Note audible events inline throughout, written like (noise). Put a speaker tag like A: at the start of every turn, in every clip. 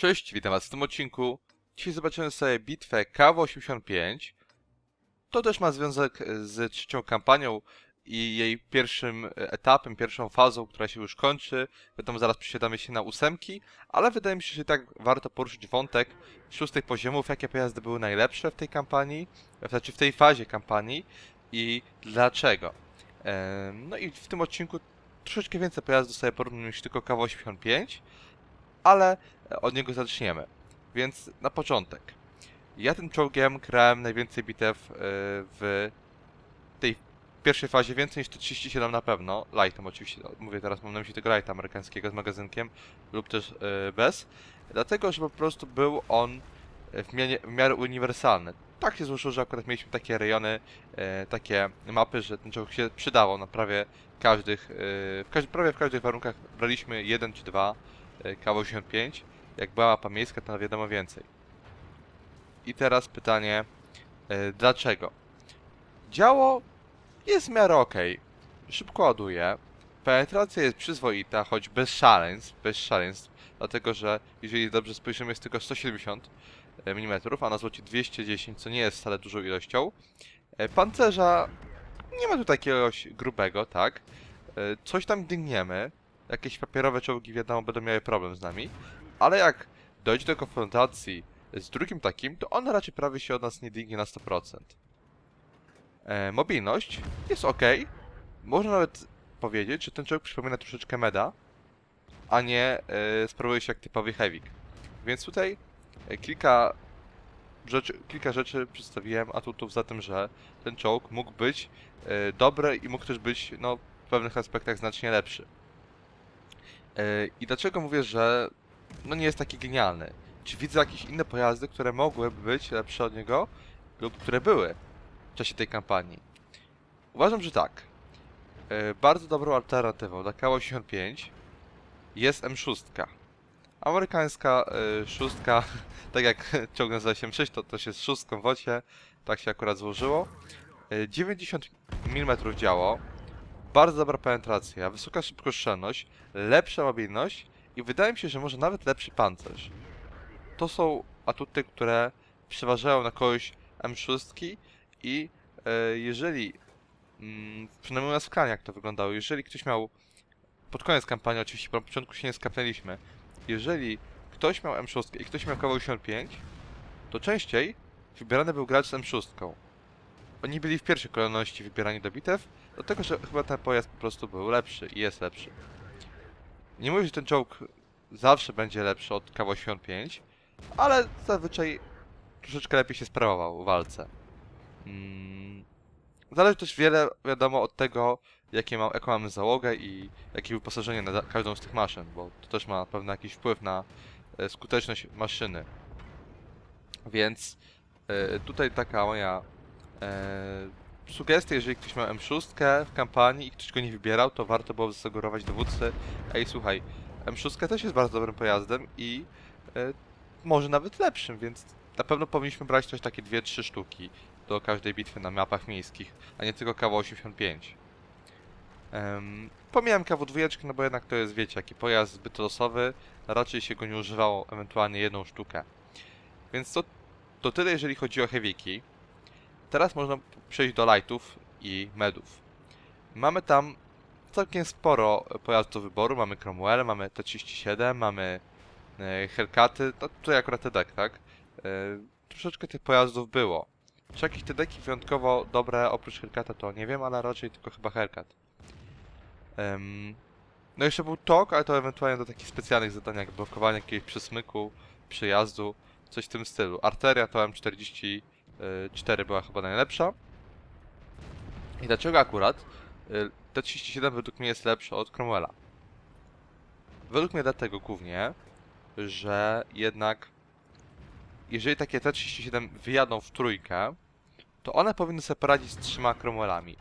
A: Cześć, witam was w tym odcinku. Dzisiaj zobaczymy sobie bitwę KW85. To też ma związek z trzecią kampanią i jej pierwszym etapem, pierwszą fazą, która się już kończy. Wiadomo, zaraz przesiadamy się na ósemki, ale wydaje mi się, że tak warto poruszyć wątek szóstych poziomów, jakie pojazdy były najlepsze w tej kampanii, znaczy w tej fazie kampanii i dlaczego. Em, No i w tym odcinku troszeczkę więcej pojazdów sobie porównam niż tylko KW85, ale od niego zaczniemy. Więc na początek. Ja tym czołgiem grałem najwięcej bitew e, w tej pierwszej fazie, więcej niż te 37 na pewno. Lightem oczywiście, no, mówię teraz, mam na myśli tego lighta amerykańskiego z magazynkiem lub też e, bez. Dlatego, że po prostu był on w miarę, w miarę uniwersalny. Tak się złożyło, że akurat mieliśmy takie rejony, e, takie mapy, że ten czołg się przydawał na prawie każdych, w każdy, prawie w każdych warunkach braliśmy jeden czy dwa K85. Jak była mapa miejska, to wiadomo więcej. I teraz pytanie, e, dlaczego? Działo jest w miarę ok. Szybko ładuje. Penetracja jest przyzwoita, choć bez szaleństw, bez szaleństw, dlatego że jeżeli dobrze spojrzymy jest tylko 170 mm, a na złocie 210, co nie jest wcale dużą ilością. E, Pancerza nie ma tu takiegoś grubego, tak? E, Coś tam dygniemy. Jakieś papierowe czołgi, wiadomo, będą miały problem z nami. Ale jak dojdzie do konfrontacji z drugim takim, to on raczej prawie się od nas nie dygnie na 100%. E, mobilność jest ok. Można nawet powiedzieć, że ten czołg przypomina troszeczkę meda, a nie e, sprawuje się jak typowy heavy. Więc tutaj e, kilka rzeczy, kilka rzeczy przedstawiłem atutów za tym, że ten czołg mógł być e, dobry i mógł też być no, w pewnych aspektach znacznie lepszy. E, I dlaczego mówię, że no nie jest taki genialny? Czy widzę jakieś inne pojazdy, które mogłyby być lepsze od niego lub które były w czasie tej kampanii? Uważam, że tak. E, Bardzo dobrą alternatywą dla K85 jest M6. Amerykańska e, szóstka, (laughs) tak jak (laughs) nazywa się M6, to też jest szóstką w ocie, tak się akurat złożyło. E, 90 mm działo, bardzo dobra penetracja, wysoka szybkostrzelność, lepsza mobilność i wydaje mi się, że może nawet lepszy pancerz. To są atuty, które przeważają na kogoś M6 i e, jeżeli, mm, przynajmniej klanie jak to wyglądało, jeżeli ktoś miał, pod koniec kampanii oczywiście, na początku się nie skapnęliśmy, jeżeli ktoś miał M6 i ktoś miał kawał 85, to częściej wybierany był gracz z M6. Oni byli w pierwszej kolejności wybierani do bitew, dlatego że chyba ten pojazd po prostu był lepszy i jest lepszy. Nie mówię, że ten czołg zawsze będzie lepszy od KW85, ale zazwyczaj troszeczkę lepiej się sprawował w walce. Mm. Zależy też wiele, wiadomo, od tego, jakie mam, jaką mamy załogę i jakie wyposażenie na każdą z tych maszyn, bo to też ma pewnie jakiś wpływ na e, skuteczność maszyny. Więc e, tutaj taka moja e, sugestia, jeżeli ktoś ma M6 w kampanii i ktoś go nie wybierał, to warto byłoby zasugerować dowódcy, ej słuchaj, M6 też jest bardzo dobrym pojazdem i e, może nawet lepszym, więc na pewno powinniśmy brać też takie 2-3 sztuki do każdej bitwy na mapach miejskich, a nie tylko KW85. Um, pomijam KW2, no bo jednak to jest, wiecie, jaki pojazd zbyt losowy, raczej się go nie używało, ewentualnie jedną sztukę. Więc to, to tyle, jeżeli chodzi o heavyki. Teraz można przejść do lightów i medów. Mamy tam całkiem sporo pojazdów do wyboru. Mamy Cromwell, mamy T37, mamy e, Hellcaty, no tutaj akurat TDK, tak? E, troszeczkę tych pojazdów było. Czy jakieś TDki wyjątkowo dobre oprócz Hellcata to nie wiem, ale raczej tylko chyba Hellcat. No jeszcze był TOK, ale to ewentualnie do takich specjalnych zadań jak blokowanie jakiegoś przesmyku, przejazdu, coś w tym stylu. Arteria to M44 była chyba najlepsza. I dlaczego akurat y, T37 według mnie jest lepsza od Cromwella? Według mnie dlatego głównie, że jednak jeżeli takie T37 wyjadą w trójkę, to one powinny sobie poradzić z trzema Cromwellami.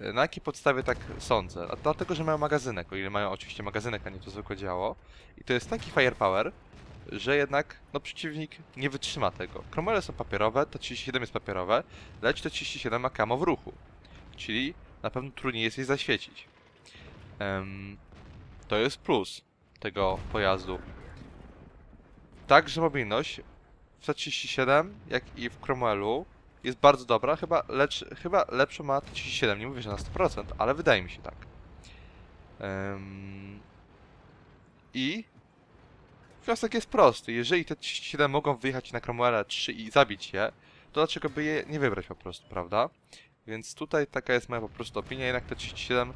A: Y, Na jakiej podstawie tak sądzę? A dlatego, że mają magazynek, o ile mają oczywiście magazynek, a nie to zwykłe działo. I to jest taki firepower, że jednak no, przeciwnik nie wytrzyma tego. Cromwelle są papierowe, to 37 jest papierowe, lecz to 37 ma kamo w ruchu. Czyli na pewno trudniej jest jej zaświecić. Em, to jest plus tego pojazdu. Także mobilność w T37, jak i w Cromwellu jest bardzo dobra, chyba, lecz, chyba lepszą ma T37, nie mówię, że na 100%, ale wydaje mi się tak. Ym... I wniosek jest prosty, jeżeli te 37 mogą wyjechać na Cromwella 3 i zabić je, to dlaczego by je nie wybrać po prostu, prawda? Więc tutaj taka jest moja po prostu opinia, jednak te 37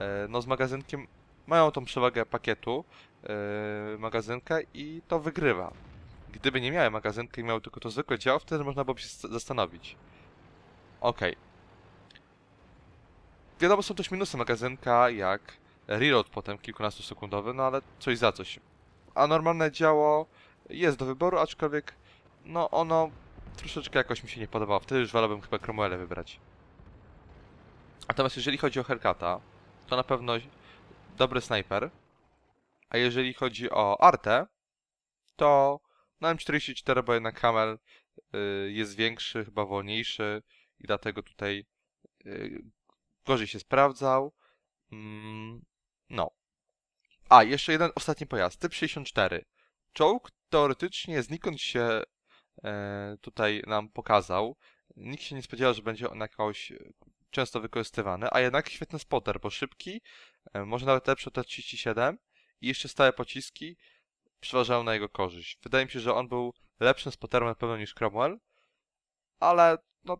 A: e, no z magazynkiem mają tą przewagę pakietu e, magazynka i to wygrywa. Gdyby nie miały magazynka i miały tylko to zwykłe działo, wtedy można byłoby się zastanowić. Okej. Wiadomo, są też minusy magazynka, jak reload potem kilkunastosekundowy, no ale coś za coś. A normalne działo jest do wyboru, aczkolwiek no ono troszeczkę jakoś mi się nie podobało. Wtedy już wolałbym chyba Cromwellę wybrać. Natomiast jeżeli chodzi o Hellcata, to na pewno dobry snajper. A jeżeli chodzi o Artę, to na M44, bo jednak Hamel y, jest większy, chyba wolniejszy i dlatego tutaj y, gorzej się sprawdzał. Mm, no. A, jeszcze jeden ostatni pojazd, typ 64. Czołg teoretycznie znikąd się e, tutaj nam pokazał. Nikt się nie spodziewał, że będzie on jakoś e, często wykorzystywany, a jednak świetny spotter, bo szybki, e, może nawet lepszy od T-37 i jeszcze stałe pociski przeważają na jego korzyść. Wydaje mi się, że on był lepszym spotterem na pewno niż Cromwell, ale no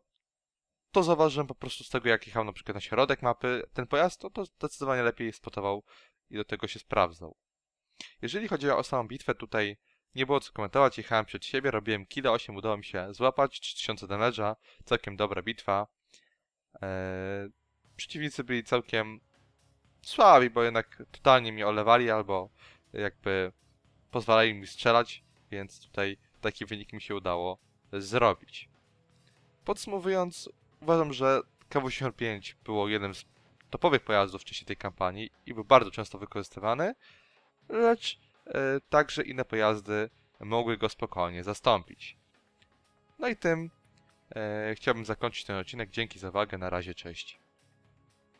A: to zauważyłem po prostu z tego, jak jechał na przykład na środek mapy ten pojazd, to, to zdecydowanie lepiej spotował i do tego się sprawdzał. Jeżeli chodzi o samą bitwę, tutaj nie było co komentować, jechałem przed siebie, robiłem killa 8, udało mi się złapać, 3000 damage'a, całkiem dobra bitwa. Eee, przeciwnicy byli całkiem słabi, bo jednak totalnie mnie olewali albo jakby pozwalali mi strzelać, więc tutaj taki wynik mi się udało zrobić. Podsumowując, uważam, że KW-85 było jednym z topowych pojazdów wcześniej tej kampanii i był bardzo często wykorzystywany, lecz e, także inne pojazdy mogły go spokojnie zastąpić. No i tym e, chciałbym zakończyć ten odcinek. Dzięki za uwagę, na razie, cześć.